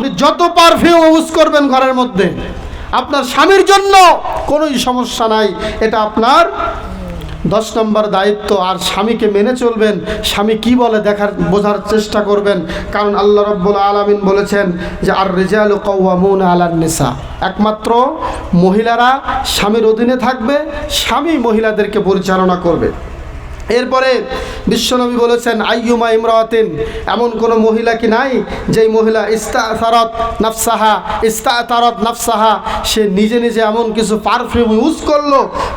আপনি যত perfume use করবেন ঘরের মধ্যে, আপনার স্বামীর জন্য কোনোই সমস্যা নাই। এটা আপনার দশ নম্বর দায়িত্ব। আর স্বামীকে মেনে চলবেন, স্বামী কি বলে দেখার, বোঝার চেষ্টা করবেন। কারণ আল্লাহ রব্বুল আলমিন বলেছেন যে আর রেজাল কৌয়ামুন আলার নেশা একমাত্র মহিলারা স্বামীর অধীনে থাকবে, স্বামী মহিলাদেরকে পরিচালনা করবে। এরপরে বিশ্বনবী বলেছেন, আইয়ুমা ইমরাতিন এমন কোনো মহিলা কি নাই যেই মহিলা ইস্তাতারত নাফসাহা ইস্তাতারত নাফসাহা সে নিজে নিজে এমন কিছু পারফিউম ইউজ করল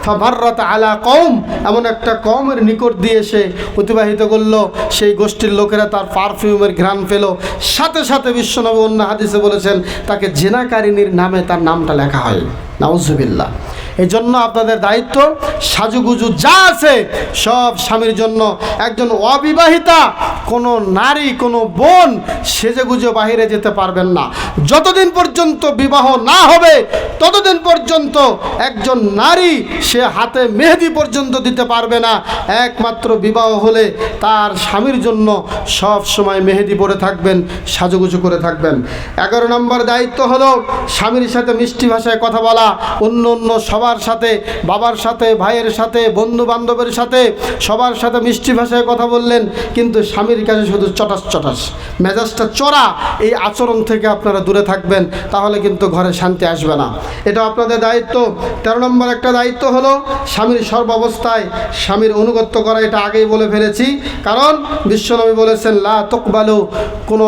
ফাভাররত আলা কম এমন একটা কমের নিকট দিয়ে সে অতিবাহিত করল, সেই গোষ্ঠীর লোকেরা তার পারফিউমের ঘ্রাণ পেল। সাথে সাথে বিশ্বনবী অন্য হাদিসে বলেছেন, তাকে জেনাকারিনীর নামে তার নামটা লেখা হয়। নাউজুবিল্লাহ। এই জন্য আপনাদের দায়িত্ব, সাজুগুজু যা আছে সব স্বামীর জন্য। একজন অবিবাহিতা, কোনো নারী, কোনো বোন সেজেগুজে বাহিরে যেতে পারবেন না। যতদিন পর্যন্ত বিবাহ না হবে, ততদিন পর্যন্ত একজন নারী সে হাতে মেহেদি পর্যন্ত দিতে পারবে না। একমাত্র বিবাহ হলে তার স্বামীর জন্য সব সময় মেহেদি পরে থাকবেন, সাজুগুজু করে থাকবেন। এগারো নম্বর দায়িত্ব হলো স্বামীর সাথে মিষ্টি ভাষায় কথা বলা, অন্য অন্য সবার সাথে, বাবার সাথে, ভাইয়ের সাথে বন্ধু বান্ধবের সাথে সবার সাথে মিষ্টি ভাষায় কথা বললেন, কিন্তু স্বামীর কাছে শুধু চটাস চটাস। মেজাজটা চড়া এই আচরণ থেকে আপনারা দূরে থাকবেন, তাহলে কিন্তু ঘরে শান্তি আসবে না। এটা আপনাদের দায়িত্ব। তেরো নম্বর একটা দায়িত্ব হলো স্বামীর সর্বাবস্থায় স্বামীর অনুগত্য করা, এটা আগেই বলে ফেলেছি। কারণ বিশ্বনবী বলেছেন, লা তোকবালু কোনো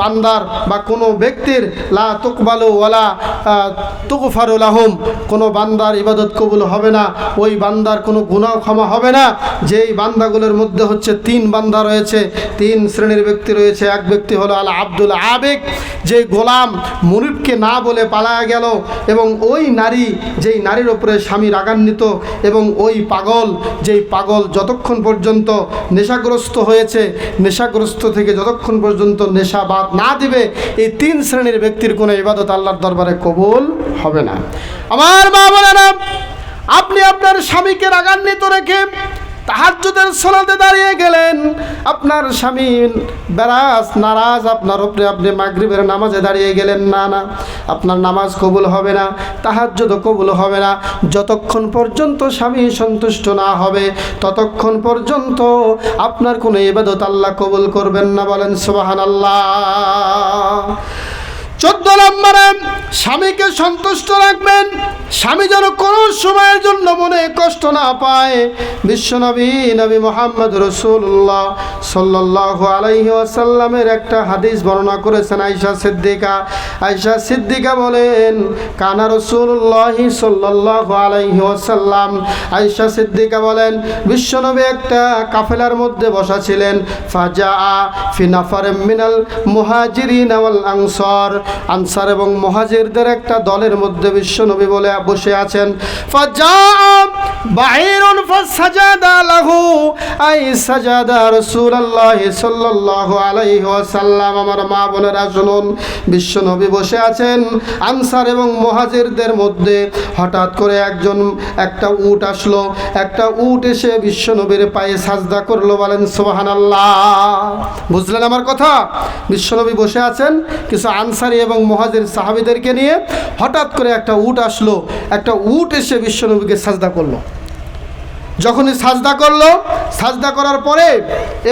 বান্দার বা কোনো ব্যক্তির, লা তোকবালু ওয়ালা তুকফারুল আহম কোনো বান্দার ইবাদত কবুল হবে না, ওই বান্দার কোনো গুনাহ ক্ষমা হবে না। যেই বান্দাগুলোর মধ্যে হচ্ছে তিন বান্দা রয়েছে, তিন শ্রেণির ব্যক্তি রয়েছে, এক ব্যক্তি হলো আল আব্দুল আবেগ যে গোলাম মুরিবকে না বলে পালায়া গেল, এবং ওই নারী যেই নারীর ওপরে স্বামী রাগান্বিত, এবং ওই পাগল যেই পাগল যতক্ষণ পর্যন্ত নেশাগ্রস্ত হয়েছে, নেশাগ্রস্ত থেকে যতক্ষণ পর্যন্ত নেশা বাদ না দিবে, এই তিন শ্রেণির ব্যক্তির কোনো ইবাদত আল্লাহর দরবারে কবুল হবে না। আমার মা আপনি আপনার স্বামীকে রাগান্বিত রেখে তাহাজ্জুদের সোলাতে দাঁড়িয়ে গেলেন। আপনার স্বামী বেরাজ, নারাজ, আপনার উপরে আপনি মাগরিবের নামাজে দাঁড়িয়ে গেলেন। না না, আপনার নামাজ কবুল হবে না তাহাজ্জুদও কবুল হবে না। যতক্ষণ পর্যন্ত স্বামী সন্তুষ্ট না হবে, ততক্ষণ পর্যন্ত আপনার কোনো ইবাদত আল্লাহ কবুল করবেন না বলেন সুবাহান আল্লাহ চোদ্দ নম্বরে স্বামীকে সন্তুষ্ট রাখবেন। স্বামী যেন কোনো সময়ের জন্য মনে কষ্ট না পায়। বিশ্বনবী নবী মোহাম্মদ রসুল্লাহ সাল্লাহ আলাইহি আসাল্লামের একটা হাদিস বর্ণনা করেছেন আয়সা সিদ্দিকা। আয়সা সিদ্দিকা বলেন, কানা রসুল্লাহ সাল্লাহ আলাইহি আসাল্লাম আয়সা সিদ্দিকা বলেন বিশ্বনবী একটা কাফেলার মধ্যে বসা ছিলেন। ফাজা ফিনাফার মিনাল মুহাজিরিন ওয়াল আনসার। আনসার এবং মহাজিরদের একটা দলের মধ্যে বিশ্বনবী বলে বসে আছেন। লাহু, আই সাজাদা রাসূলুল্লাহ সাল্লাল্লাহু আলাইহি ওয়াসাল্লাম। আমার মা বোনেরা, শুনুন বসে আছেন আনসার এবং মধ্যে। হঠাৎ করে একজন, একটা উট আসলো। একটা উট এসে বিশ্বনবীর পায়ে সাজদা করল, বলেন, সুবহানাল্লাহ। বুঝলেন আমার কথা? বিশ্বনবী বসে আছেন, কিছু আনসারি এবং মহাজের সাহাবিদেরকে নিয়ে হঠাৎ করে একটা উট আসলো। একটা উট এসে বিশ্বনবীকে সাজদা করল। যখনই সাজদা করল, সাজদা করার পরে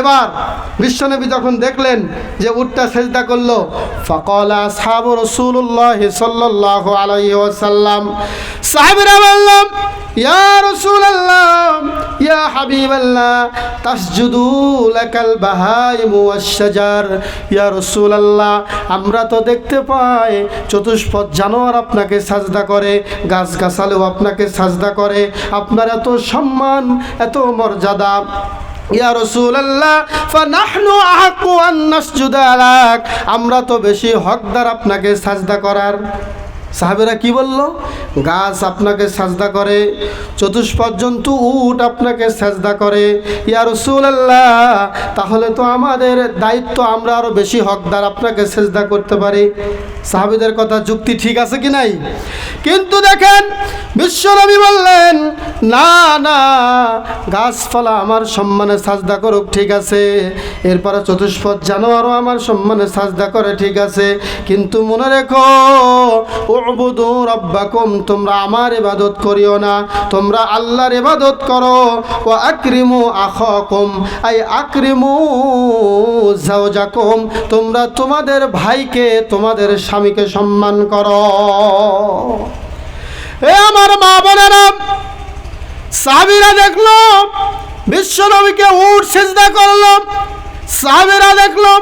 এবার বিশ্বনবী যখন দেখলেন যে উটটা সেজদা করল, ফকলা সাহাব রসুল্লাহ সাল্লাহ আলাই ওয়াসাল্লাম, সাহাবিরা বললাম ইয়া রসুলাল্লাহ, ইয়া হাবিবাল্লাহ, তাসজুদু লাকাল বাহাইম ওয়াশ-শাজার, ইয়া রাসূলুল্লাহ, আমরা তো দেখতে পাই চতুষ্পদ জানোয়ার আপনাকে সাজদা করে গাছ গাছগাছালেও আপনাকে সাজদা করে, আপনার এত সম্মান এত মর্যাদা। ইয়া রসুল্লাহ ফানাহনু আহাক্কু আন আলাক। লাক আমরা তো বেশি হকদার আপনাকে সাজদা করার। সাহাবেরা কি বলল? গাছ আপনাকে সাজদা করে চতুষ্পদ জন্তু উট আপনাকে সাজদা করে। ইয়া রসুল্লাহ তাহলে তো আমাদের দায়িত্ব আমরা আরও বেশি হকদার আপনাকে সেজদা করতে পারি। সাহাবিদের কথা যুক্তি ঠিক আছে কি নাই? কিন্তু দেখেন বিশ্বনবী বললেন, না না, গাছপালা আমার সম্মানে সাজদা করুক, ঠিক আছে। এরপরে চতুষ্পদ জানোয়ারও আমার সম্মানে সাজদা করে, ঠিক আছে। কিন্তু মনে রেখো রব্বাকুম, তোমরা আমার ইবাদত করিও না, তোমরা আল্লাহর ইবাদত করো। ও আকরিমু আখাকুম, আই আকরিমু তোমরা তোমাদের ভাইকে, তোমাদের স্বামীকে সম্মান করো। এ আমার মা বোনেরা, সাহাবিরা দেখল, বিশ্বনবীকে উঠ সেজদা করল। সাহাবেরা দেখলাম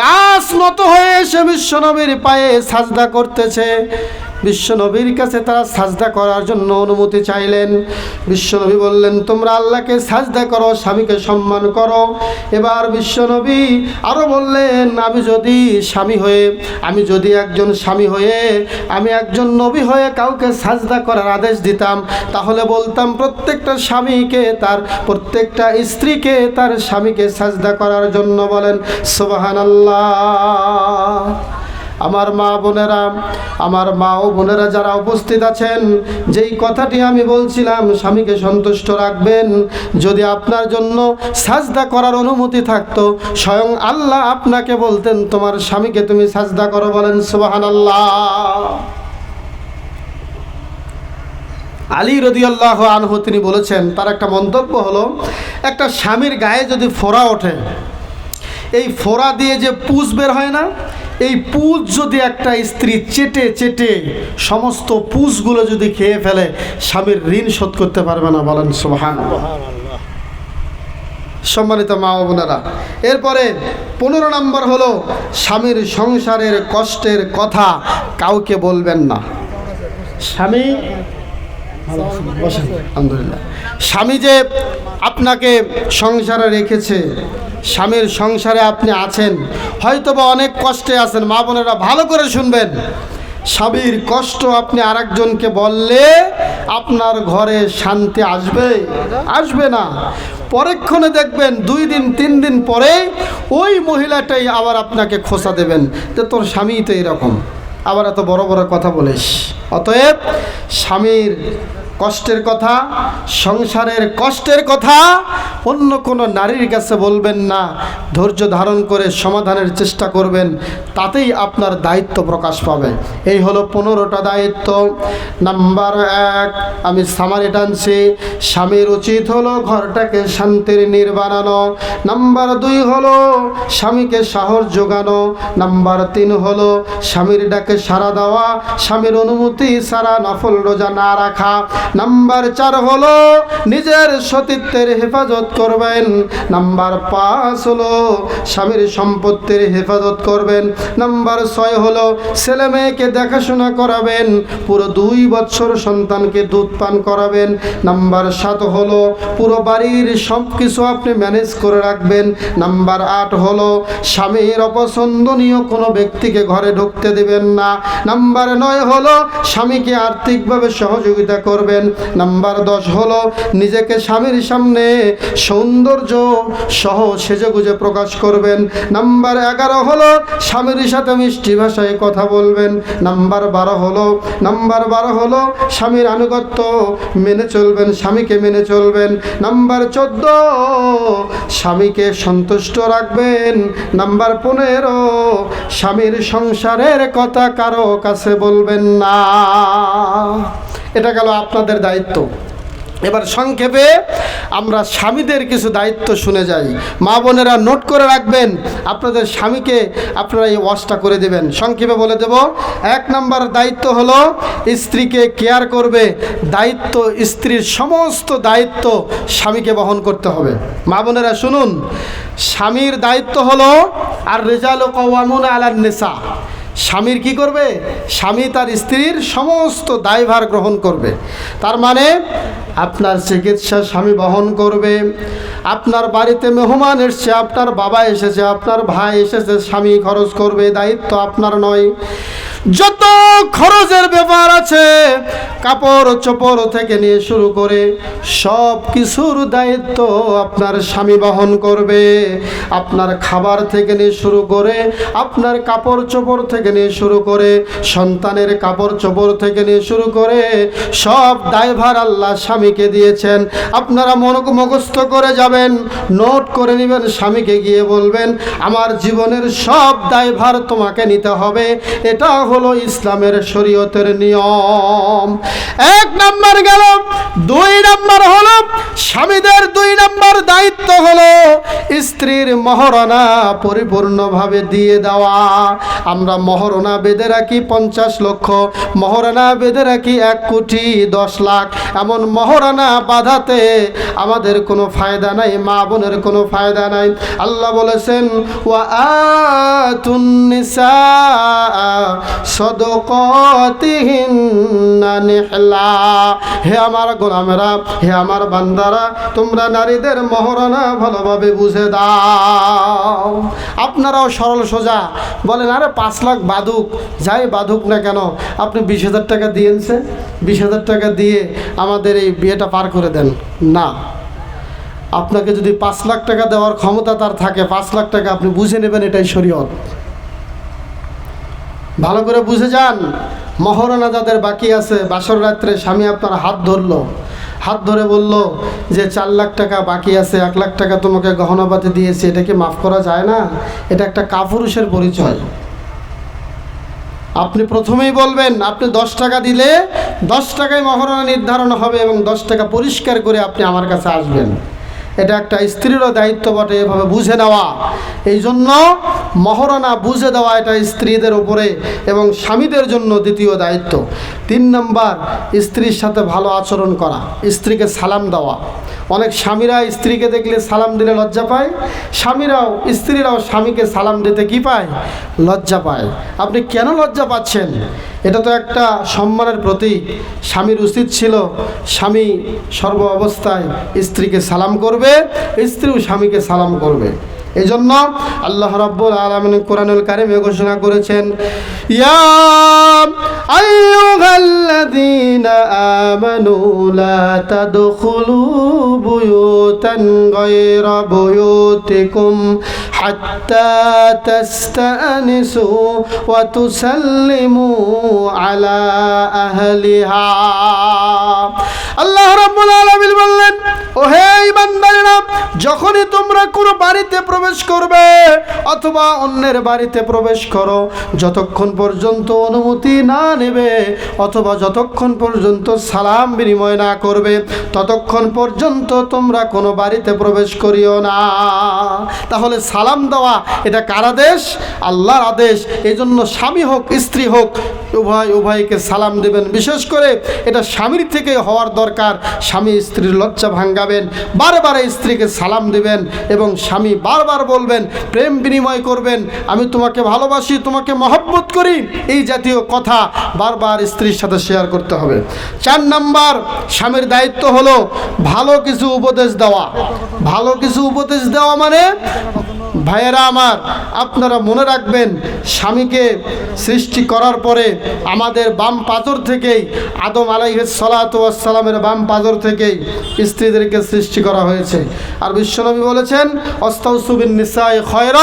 গাছ মতো হয়ে এসে বিশ্বনবীর পায়ে সাজদা করতেছে। বিশ্বনবীর কাছে তারা সাজদা করার জন্য অনুমতি চাইলেন। বিশ্বনবী বললেন, তোমরা আল্লাহকে সাজদা করো, স্বামীকে সম্মান করো। এবার বিশ্বনবী আরও বললেন, আমি যদি স্বামী হয়ে, আমি যদি একজন স্বামী হয়ে, আমি একজন নবী হয়ে কাউকে সাজদা করার আদেশ দিতাম, তাহলে বলতাম প্রত্যেকটা স্বামীকে তার, প্রত্যেকটা স্ত্রীকে তার স্বামীকে সাজদা করার জন্য বলেন সোবাহান আল্লাহ আমার মা বোনেরা, আমার মা ও বোনেরা যারা উপস্থিত আছেন, যেই কথাটি আমি বলছিলাম, স্বামীকে সন্তুষ্ট রাখবেন। যদি আপনার জন্য সাজদা করার অনুমতি থাকতো, স্বয়ং আল্লাহ আপনাকে বলতেন, তোমার স্বামীকে তুমি সাজদা করো, বলেন সুবাহান আল্লাহ আলী রদিয়াল্লাহ আনহু তিনি বলেছেন, তার একটা মন্তব্য হলো, একটা স্বামীর গায়ে যদি ফোড়া ওঠে, এই ফোড়া দিয়ে যে পুজ বের হয় না এই পুজ যদি একটা স্ত্রী চেটে চেটে সমস্ত পুজগুলো যদি খেয়ে ফেলে স্বামীর ঋণ শোধ করতে পারবে না বলেন সোহান সম্মানিত মা বোনেরা এরপরে পনেরো নম্বর হলো স্বামীর সংসারের কষ্টের কথা কাউকে বলবেন না। স্বামী আলহামদুলিল্লাহ। স্বামী যে আপনাকে সংসারে রেখেছে স্বামীর সংসারে আপনি আছেন হয়তো বা অনেক কষ্টে আছেন মা বোনেরা ভালো করে শুনবেন। স্বামীর কষ্ট আপনি আরেকজনকে বললে আপনার ঘরে শান্তি আসবে আসবে না। পরক্ষণে দেখবেন দুই দিন তিন দিন পরে ওই মহিলাটাই আবার আপনাকে খোসা দেবেন। যে তোর স্বামী তো এরকম। আবার এত বড় বড় কথা বলিস। অতএব স্বামীর কষ্টের কথা, সংসারের কষ্টের কথা, অন্য কোনো নারীর কাছে বলবেন না। ধৈর্য ধারণ করে সমাধানের চেষ্টা করবেন, তাতেই আপনার দায়িত্ব প্রকাশ পাবে। এই হলো পনেরোটা দায়িত্ব। নাম্বার এক, আমি সামারি টানছি। স্বামীর উচিত হলো ঘরটাকে শান্তির নীর বানানো। নাম্বার দুই হলো স্বামীকে সাহস যোগানো। নাম্বার তিন হলো স্বামীর ডাকে সাড়া দেওয়া। স্বামীর অনুমতি সারা নফল রোজা না রাখা। নাম্বার চার হলো নিজের সতীত্বের হেফাজত করবেন। নাম্বার পাঁচ হলো স্বামীর সম্পত্তির হেফাজত করবেন। নাম্বার ছয় হলো ছেলে মেয়েকে দেখাশোনা করাবেন। পুরো দুই বছর সন্তানকে দুধ পান করাবেন। নাম্বার সাত হলো পুরো বাড়ির সব কিছু আপনি ম্যানেজ করে রাখবেন। নাম্বার আট হলো স্বামীর অপছন্দনীয় কোনো ব্যক্তিকে ঘরে ঢুকতে দেবেন না। নাম্বার নয় হলো স্বামীকে আর্থিকভাবে সহযোগিতা করবেন। নাম্বার দশ হলো, নিজেকে স্বামীর সামনে সৌন্দর্য সহ সেজেগুজে প্রকাশ করবেন। নাম্বার এগারো হলো, স্বামীর সাথে মিষ্টি ভাষায় কথা বলবেন। নাম্বার বারো হলো, নাম্বার বারো হলো, স্বামীর আনুগত্য মেনে চলবেন, স্বামীকে মেনে চলবেন। নাম্বার চোদ্দ, স্বামীকে সন্তুষ্ট রাখবেন। নাম্বার পনেরো, স্বামীর সংসারের কথা কারও কাছে বলবেন না। এটা গেল আপনাদের দায়িত্ব। এবার সংক্ষেপে আমরা স্বামীদের কিছু দায়িত্ব শুনে যাই। মা বোনেরা নোট করে রাখবেন, আপনাদের স্বামীকে আপনারা এই ওয়াশটা করে দেবেন। সংক্ষেপে বলে দেব, এক নম্বর দায়িত্ব হলো স্ত্রীকে কেয়ার করবে। দায়িত্ব, স্ত্রীর সমস্ত দায়িত্ব স্বামীকে বহন করতে হবে। মা বোনেরা শুনুন, স্বামীর দায়িত্ব হলো, আর রেজাল কওয়ামুন আলার নেশা স্বামীর কি করবে? স্বামী তার স্ত্রীর সমস্ত দায়ভার গ্রহণ করবে। তার মানে আপনার চিকিৎসা স্বামী বহন করবে। আপনার বাড়িতে মেহমান এসছে, আপনার বাবা এসেছে, আপনার ভাই এসেছে, স্বামী খরচ করবে, দায়িত্ব আপনার নয়। যত খরচের ব্যাপার আছে, কাপড় চোপড় থেকে নিয়ে শুরু করে সব কিছুর দায়িত্ব আপনার স্বামী বহন করবে। আপনার খাবার থেকে নিয়ে শুরু করে, আপনার কাপড় চোপড় থেকে নিয়ে শুরু করে, সন্তানের কাপড় চোপড় থেকে নিয়ে শুরু করে সব দায়ভার আল্লাহ স্বামীকে দিয়েছেন। আপনারা মন মুখস্থ করে যাবেন, নোট করে নেবেন, স্বামীকে গিয়ে বলবেন, আমার জীবনের সব দায়ভার তোমাকে নিতে হবে। এটা হলো ইসলামের শরীয়তের নিয়ম। এক নাম্বার গেল দুই নাম্বার হলো দুই নাম্বার দায়িত্ব হলো স্ত্রীর মহরণা পরিপূর্ণভাবে দিয়ে দেওয়া। আমরা মহরণা বেঁধে রাখি পঞ্চাশ লক্ষ, মহরণা বেঁধে রাখি এক কোটি দশ লাখ। এমন মহরণা বাধাতে আমাদের কোনো ফায়দা নাই, মা বোনের কোনো ফায়দা নাই। আল্লাহ বলেছেন হে আমার গোলামেরা, হে আমার বান্দারা, তোমরা নারীদের মহরণা ভালোভাবে বুঝে দাও। আপনারাও সরল সোজা বলেন, আরে, পাঁচ লাখ বাদুক, যাই বাদুক না কেন, আপনি বিশ হাজার টাকা দিয়েছে বিশ হাজার টাকা দিয়ে আমাদের এই বিয়েটা পার করে দেন। না। আপনাকে যদি পাঁচ লাখ টাকা দেওয়ার ক্ষমতা তার থাকে, পাঁচ লাখ টাকা আপনি বুঝে নেবেন, এটাই শরীয়ত। ভালো করে বুঝে যান, মহরণা যাদের বাকি আছে, বাসর রাত্রে স্বামী আপনার হাত ধরলো। হাত ধরে বলল, যে চার লাখ টাকা বাকি আছে, এক লাখ টাকা তোমাকে গহনাপাতি দিয়েছি, এটা কি মাফ করা যায় না? এটা একটা কাপুরুষের পরিচয়। আপনি প্রথমেই বলবেন, আপনি দশ টাকা দিলে দশ টাকায় মহারণা নির্ধারণ হবে এবং দশ টাকা পরিষ্কার করে আপনি আমার কাছে আসবেন। এটা একটা স্ত্রীরও দায়িত্ব বটে এভাবে বুঝে নেওয়া। এই জন্য মহরণা বুঝে দেওয়া এটা স্ত্রীদের উপরে এবং স্বামীদের জন্য দ্বিতীয় দায়িত্ব। তিন নম্বর, স্ত্রীর সাথে ভালো আচরণ করা, স্ত্রীকে সালাম দেওয়া। অনেক স্বামীরা স্ত্রীকে দেখলে সালাম দিলে লজ্জা পায়, স্বামীরাও, স্ত্রীরাও স্বামীকে সালাম দিতে কি পায়? লজ্জা পায়। আপনি কেন লজ্জা পাচ্ছেন? এটা তো একটা সম্মানের প্রতীক। স্বামীর উচিত ছিল, স্বামী সর্ব অবস্থায় স্ত্রীকে সালাম করবে, স্ত্রীও স্বামীকে সালাম করবে। এই জন্য আল্লাহ রাব্বুল আলামিন কোরআনুল কারিমে ঘোষণা করেছেন, ইয়া أيها الذين آمنوا لا تدخلوا بيوتا غير بيوتكم حتى تستأنسوا وتسلموا على أهلها. আল্লাহ রাব্বুল আলামিন বললেন ও হে ইমানদারেরা যখনই তোমরা কোনো বাড়িতে প্রবেশ করবে অথবা অন্যের বাড়িতে প্রবেশ করো, যতক্ষণ পর্যন্ত অনুমতি না নেবে অথবা যতক্ষণ পর্যন্ত সালাম বিনিময় না করবে, ততক্ষণ পর্যন্ত তোমরা কোনো বাড়িতে প্রবেশ করিও না। তাহলে সালাম দেওয়া, এটা কার আদেশ? আল্লাহর আদেশ। এই জন্য স্বামী হোক, স্ত্রী হোক, উভয়, উভয়কে সালাম দেবেন। বিশেষ করে এটা স্বামীর থেকে হওয়ার দরকার। স্বামী স্ত্রীর লজ্জা ভাঙ্গাবেন, বারে বারে স্ত্রীকে সালাম দিবেন এবং স্বামী বারবার বলবেন, প্রেম বিনিময় করবেন, আমি তোমাকে ভালোবাসি, তোমাকে মহব্বত করি। এই জাতীয় কথা বারবার স্ত্রীর সাথে শেয়ার করতে হবে। চার নাম্বার, স্বামীর দায়িত্ব হলো ভালো কিছু উপদেশ দেওয়া। ভালো কিছু উপদেশ দেওয়া মানে ভাইয়েরা আমার, আপনারা মনে রাখবেন, স্বামীকে সৃষ্টি করার পরে আমাদের বাম পাথর থেকেই আদম আলাইহ আলাইহের সালাতামের বাম পাথর থেকেই স্ত্রীদেরকে সৃষ্টি করা হয়েছে। আর বিশ্বনবী বলেছেন অস্তাউসুবিন নিসাই খয়র,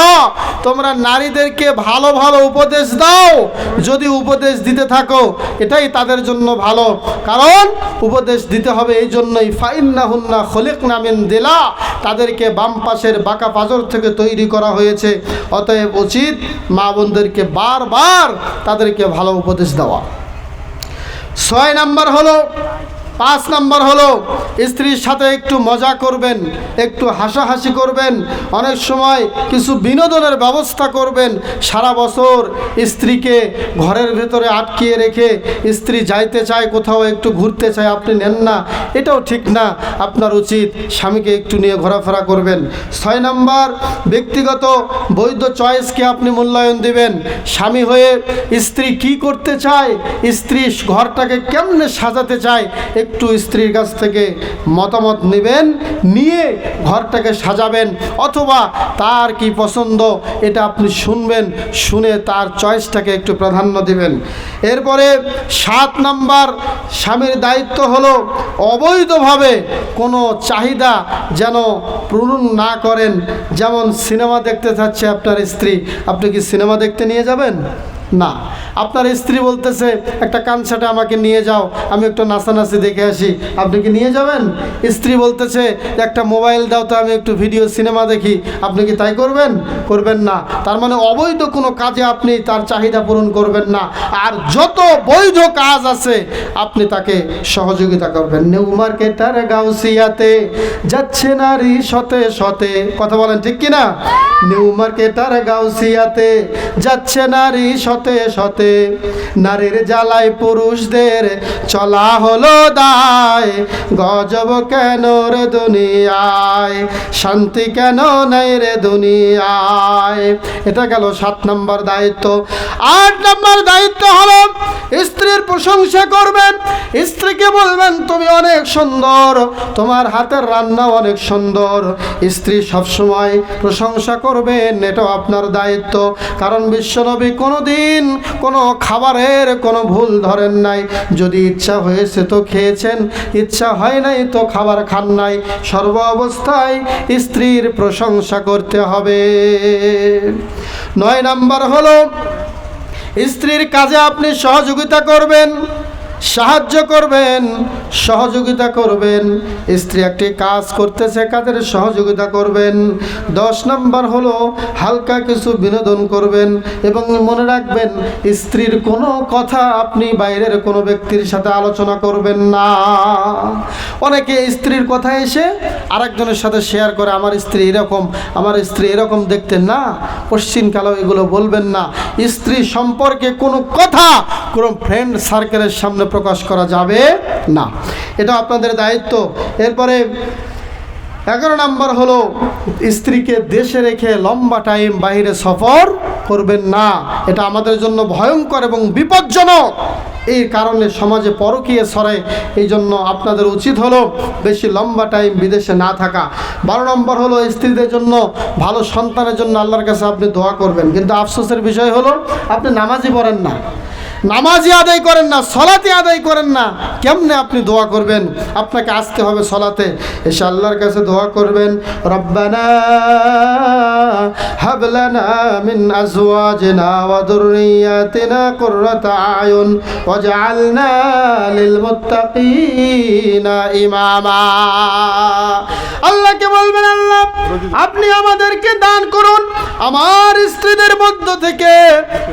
তোমরা নারীদেরকে ভালো ভালো উপদেশ দাও। যদি উপদেশ দিতে থাকো, এটাই তাদের জন্য ভালো। কারণ উপদেশ দিতে হবে এই জন্যই ফাইন্না হুন্না খলিক নামেন দিলা। তাদেরকে বাম পাশের বাঁকা পাজর থেকে তৈরি করা হয়েছে। অতএব উচিত মা বোনদেরকে বারবার তাদেরকে ভালো উপদেশ দেওয়া। ছয় নাম্বার হলো পাঁচ নাম্বার হলো, স্ত্রীর সাথে একটু মজা করবেন, একটু হাসাহাসি করবেন, অনেক সময় কিছু বিনোদনের ব্যবস্থা করবেন। সারা বছর স্ত্রীকে ঘরের ভেতরে আটকিয়ে রেখে স্ত্রী যাইতে চায়, কোথাও একটু ঘুরতে চায়, আপনি নেন না, এটাও ঠিক না। আপনার উচিত স্বামীকে একটু নিয়ে ঘোরাফেরা করবেন। ছয় নাম্বার, ব্যক্তিগত বৈধ চয়েসকে আপনি মূল্যায়ন দিবেন। স্বামী হয়ে স্ত্রী কি করতে চায়, স্ত্রী ঘরটাকে কেমনে সাজাতে চায় একটু স্ত্রীর কাছ থেকে মতামত নেবেন, নিয়ে ঘরটাকে সাজাবেন, অথবা তার কি পছন্দ এটা আপনি শুনবেন, শুনে তার চয়েসটাকে একটু প্রাধান্য দিবেন। এরপরে সাত নাম্বার, স্বামীর দায়িত্ব হলো অবৈধভাবে কোনো চাহিদা যেন পূরণ না করেন। যেমন সিনেমা দেখতে চাচ্ছে আপনার স্ত্রী, আপনি কি সিনেমা দেখতে নিয়ে যাবেন? না। আপনার স্ত্রী বলতেছে, একটা কানসাটে আমাকে নিয়ে যাও, আমি একটু নাচানাচি দেখে আসি। আপনি কি নিয়ে যাবেন? স্ত্রী বলতেছে, একটা মোবাইল দাও তো, আমি একটু ভিডিও সিনেমা দেখি। আপনি কি তাই করবেন? করবেন না। তার মানে অবৈধ কোনো কাজে আপনি তার চাহিদা পূরণ করবেন না। আর যত বৈধ কাজ আছে, আপনি তাকে সহযোগিতা করবেন। নিউ মার্কেটার গাউসিয়াতে যাচ্ছে নারী শতে শতে কথা বলেন ঠিক কিনা? নিউ মার্কেটার গাউসিয়াতে যাচ্ছে নারী শতে শতে নারীর জ্বালায় পুরুষদের চলা হলো দায়। গজব কেন রে দুনিয়ায়? শান্তি কেন নেই রে দুনিয়ায়? এটা গেল সাত নম্বর দায়িত্ব। আট নম্বর দায়িত্ব হলো স্ত্রীর প্রশংসা করবেন। স্ত্রীকে বলবেন, তুমি অনেক সুন্দর। তোমার হাতের রান্না অনেক সুন্দর। স্ত্রী সবসময় প্রশংসা করবেন এটাও আপনার দায়িত্ব। কারণ বিশ্বনবী কোনো দিন কোনো খাবারের কোনো ভুল ধরেন নাই। যদি ইচ্ছা হয়েছে তো খেয়েছেন, ইচ্ছা হয় নাই তো খাবার খান নাই। সর্ব অবস্থায় স্ত্রীর প্রশংসা করতে হবে। নয় নাম্বার হলো, স্ত্রীর কাজে আপনি সহযোগিতা করবেন। সাহায্য করবেন, সহযোগিতা করবেন। স্ত্রী একটি কাজ করতেছে, কাজের সহযোগিতা করবেন। দশ নম্বর হলো হালকা কিছু বিনোদন করবেন এবং মনে রাখবেন, স্ত্রীর কোনো কথা আপনি বাইরের কোনো ব্যক্তির সাথে আলোচনা করবেন না। অনেকে স্ত্রীর কথা এসে আরেকজনের সাথে শেয়ার করে, আমার স্ত্রী এরকম, আমার স্ত্রী এরকম দেখতে না। পশ্চিমকালেও এগুলো বলবেন না। স্ত্রী সম্পর্কে কোনো কথা কোনো ফ্রেন্ড সার্কেলের সামনে প্রকাশ করা যাবে না। এটা আপনাদের দায়িত্ব। এরপরে এগারো নাম্বার হলো, স্ত্রীকে দেশে রেখে লম্বা টাইম বাইরে সফর করবেন না। এটা আমাদের জন্য ভয়ঙ্কর এবং বিপজ্জনক। এই কারণে সমাজে পরকীয় সরে এই জন্য আপনাদের উচিত হলো বেশি লম্বা টাইম বিদেশে না থাকা। বারো নম্বর হলো, স্ত্রীদের জন্য ভালো সন্তানের জন্য আল্লাহর কাছে আপনি দোয়া করবেন। কিন্তু আফসোসের বিষয় হলো, আপনি নামাজই পড়েন না। নামাজি আদায় করেন না, সলাতে আদায় করেন না। কেমনে আপনি দোয়া করবেন? আপনাকে আসতে হবে সলাতে। এসে আল্লাহর কাছে দোয়া করবেন, রব্বানা হাবলানা ইমামা। আল্লাহকে বলবেন, আল্লাহ, আপনি আমাদেরকে দান করুন। আমার স্ত্রীদের মধ্য থেকে,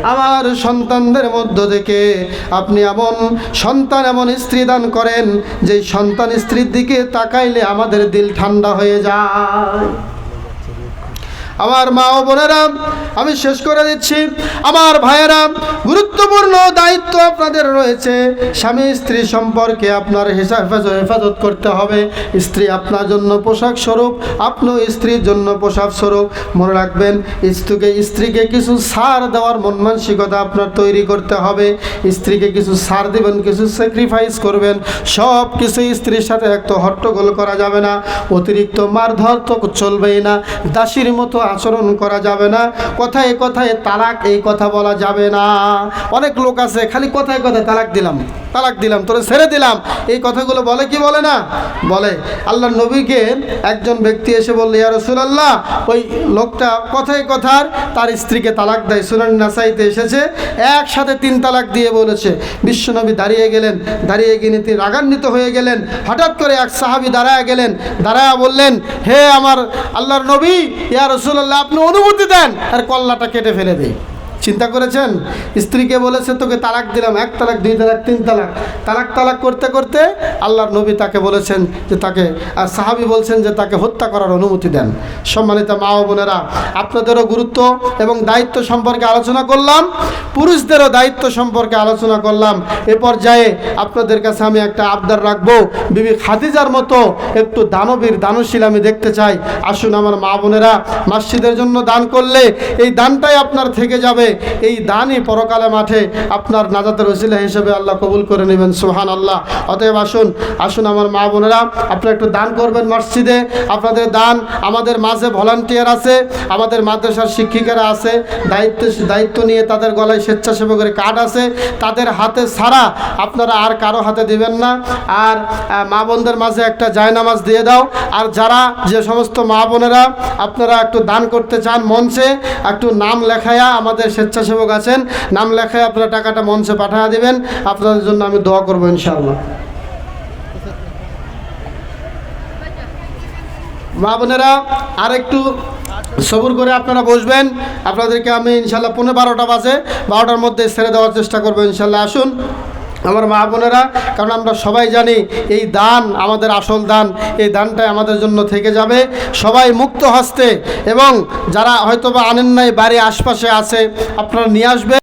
আমার সন্তানদের মধ্য থেকে আপনি এমন সন্তান, এমন স্ত্রী দান করেন যে সন্তান স্ত্রীর দিকে তাকাইলে আমাদের দিল ঠান্ডা হয়ে যায়। আমার মা ও বোনেরা, আমি শেষ করে দিচ্ছি। আমার ভাইয়েরা, গুরুত্বপূর্ণ দায়িত্ব আপনাদের রয়েছে। স্বামী, স্ত্রী সম্পর্কে আপনার হিসাব হেফাজত করতে হবে। স্ত্রী আপনার জন্য পোশাক স্বরূপ, আপনিও স্ত্রীর জন্য পোশাক স্বরূপ। মনে রাখবেন স্ত্রীকে স্ত্রীকে কিছু সার দেওয়ার মন মানসিকতা আপনার তৈরি করতে হবে। স্ত্রীকে কিছু সার দেবেন, কিছু স্যাক্রিফাইস করবেন। সব কিছু স্ত্রীর সাথে একটু হট্টগোল করা যাবে না। অতিরিক্ত মারধর তো চলবেই না। দাসীর মতো আচরণ করা যাবে না। কথায় কথায় তালাক, এই কথা বলা যাবে না। অনেক লোক আছে, খালি কথায় কথায় তালাক দিলাম তালাক দিলাম, তোরে ছেড়ে দিলাম। এই কথাগুলো বলে কি বলে না? বলে আল্লাহ নবীকে একজন ব্যক্তি এসে বলল, ইয়া রসুলাল্লাহ। ওই লোকটা কথায় কথার তার স্ত্রীকে তালাক দেয়। সুনান নাসাইতে এসেছে, একসাথে তিন তালাক দিয়ে বলেছে, বিশ্বনবী দাঁড়িয়ে গেলেন, দাঁড়িয়ে গিয়ে তিনি রাগান্বিত হয়ে গেলেন। হঠাৎ করে এক সাহাবি দাঁড়ায় গেলেন, দাঁড়ায় বললেন, হে আমার আল্লাহর নবী, ইয়া রসুলাল্লাহ আপনি অনুমতি দেন। আর কল্লাটা কেটে ফেলে দেয়। চিন্তা করেছেন? স্ত্রীকে বলেছে, তোকে তালাক দিলাম, এক তালাক, দুই তালাক, তিন তালাক। তালাক তালাক করতে করতে আল্লাহর নবী তাকে বলেছেন যে তাকে, আর সাহাবি বলছেন যে তাকে হত্যা করার অনুমতি দেন। সম্মানিত মা ও বোনেরা, আপনাদেরও গুরুত্ব এবং দায়িত্ব সম্পর্কে আলোচনা করলাম, পুরুষদেরও দায়িত্ব সম্পর্কে আলোচনা করলাম। এ পর্যায়ে আপনাদের কাছে আমি একটা আবদার রাখব। বিবি খাদিজার মতো একটু দানবীর, দানশীল আমি দেখতে চাই। আসুন আমার মা বোনেরা, মসজিদের জন্য দান করলে এই দানটাই আপনার থেকে যাবে। এই দানই পরকালে মাঠে আপনার নাজাতের ওসিলা হিসেবে আল্লাহ কবুল করে নেবেন সুহান আল্লাহ অতএব আসুন আসুন আমার মা বোনেরা আপনারা একটু দান করবেন মসজিদে। আপনাদের দান আমাদের মাঝে ভলান্টিয়ার আছে, আমাদের মাদ্রাসার শিক্ষিকারা আছে, দায়িত্ব দায়িত্ব নিয়ে তাদের গলায় স্বেচ্ছাসেবকের কার্ড আছে। তাদের হাতে ছাড়া আপনারা আর কারও হাতে দিবেন না। আর মা বোনদের মাঝে একটা জায়নামাজ দিয়ে দাও। আর যারা যে সমস্ত মা বোনেরা আপনারা একটু দান করতে চান মঞ্চে, একটু নাম লেখায়া আমাদের স্বেচ্ছাসেবক আছেন, নাম লেখায় আপনারা টাকাটা মঞ্চে পাঠা দেবেন, আপনাদের জন্য আমি দোয়া করব ইনশাল্লাহ মা বোনেরা আর একটু সবুর করে আপনারা বসবেন, আপনাদেরকে আমি ইনশাল্লাহ পনেরো বারোটা বাজে, বারোটার মধ্যে ছেড়ে দেওয়ার চেষ্টা করব ইনশাল্লাহ আসুন। আমার মা বোনেরা, কারণ আমরা সবাই জানি এই দান, আমাদের আসল দান, এই দানটাই আমাদের জন্য থেকে যাবে। সবাই মুক্ত হস্তে এবং যারা হয়তোবা আনেন নাই বাড়ি আশপাশে আছে, আপনারা নিয়ে আসবেন।